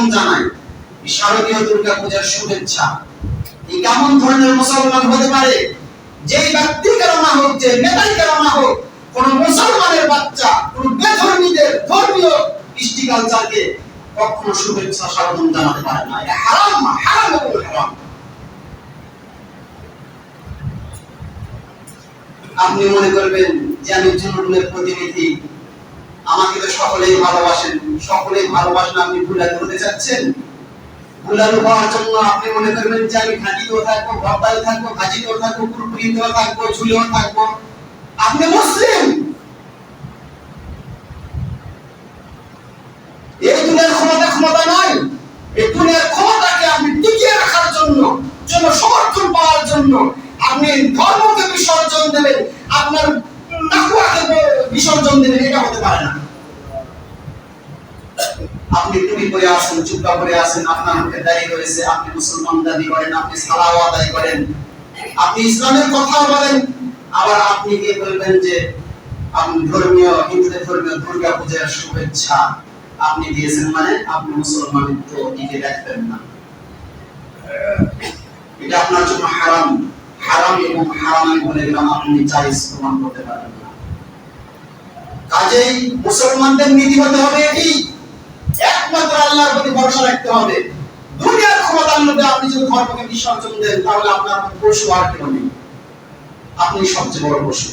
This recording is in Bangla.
স্বাগতম জানাই। শারদীয় দুর্গা পূজার শুভেচ্ছা। এই কেমন ধরনের মুসলমান হতে পারে? যেই ব্যক্তি কেন না হোক, যে নেতাই কেন না হোক, কোন মুসলমানের বাচ্চা, কোন বেধর্মীদের ধর্মীয় কৃষ্টি কালচারকে কখনো শুভেচ্ছা, স্বাগতম জানাতে পারে না। এটা হারাম হারাম এবং হারাম। আপনি মনে করবেন যে আমি জনগণের প্রতিনিধি। আমাকে তো সকলেই ভালোবাসেন সকলেই ভালোবাসেন, আপনি ভুলালু হতে চাচ্ছেন? ভুলালু হওয়ার জন্য আপনি মনে করবেন যে আমি ঘাঁটিতেও থাকব ভর্তায় থাকব ভাজিতেও থাকব, কুরকুরিতেও থাকব, ঝুলেও থাকব। আপনি মুসলিম! এই দুনিয়ার ক্ষমতা ক্ষমতা নয়, এই দুনিয়ার ক্ষমতাকে আপনি টিকিয়ে রাখার জন্য জন্য সমর্থন পাওয়ার জন্য আপনি ধর্মকে বিসর্জন দেবেন, আপনার তাকুয়াকে বিসর্জন দেবেন, এটা হতে পারে না। আপনি টুপি পরে আছেন চুপটা পরে আছেন আপনার মুখে দাঁড়িয়ে রয়েছে, আপনি মুসলমান দাবি করেন, আপনি সালাও আদায় করেন। আপনি ইসলামের কথা বলেন, আবার আপনি গিয়ে বলবেন যে, আপনি ধর্মীয়, হিন্দুদের ধর্মীয় দুর্গা পূজার শুভেচ্ছা আপনি দিয়েছেন মানে আপনি মুসলমান তো টিকে রাখবেন না। এটা আপনার জন্য হারাম হারাম এবং হারাম আমি বলে গেলাম, আপনি প্রমাণ করতে না। কাজেই মুসলমানদের নীতি হতে হবে এটি। আল্লাহর প্রতি ভরসা রাখতে হবে। দুনিয়ার ক্ষমতার মধ্যে আপনি যদি ধর্মকে বিসর্জন দেন, তাহলে আপনার পশু আর কেউ নেই। আপনি সবচেয়ে বড় পশু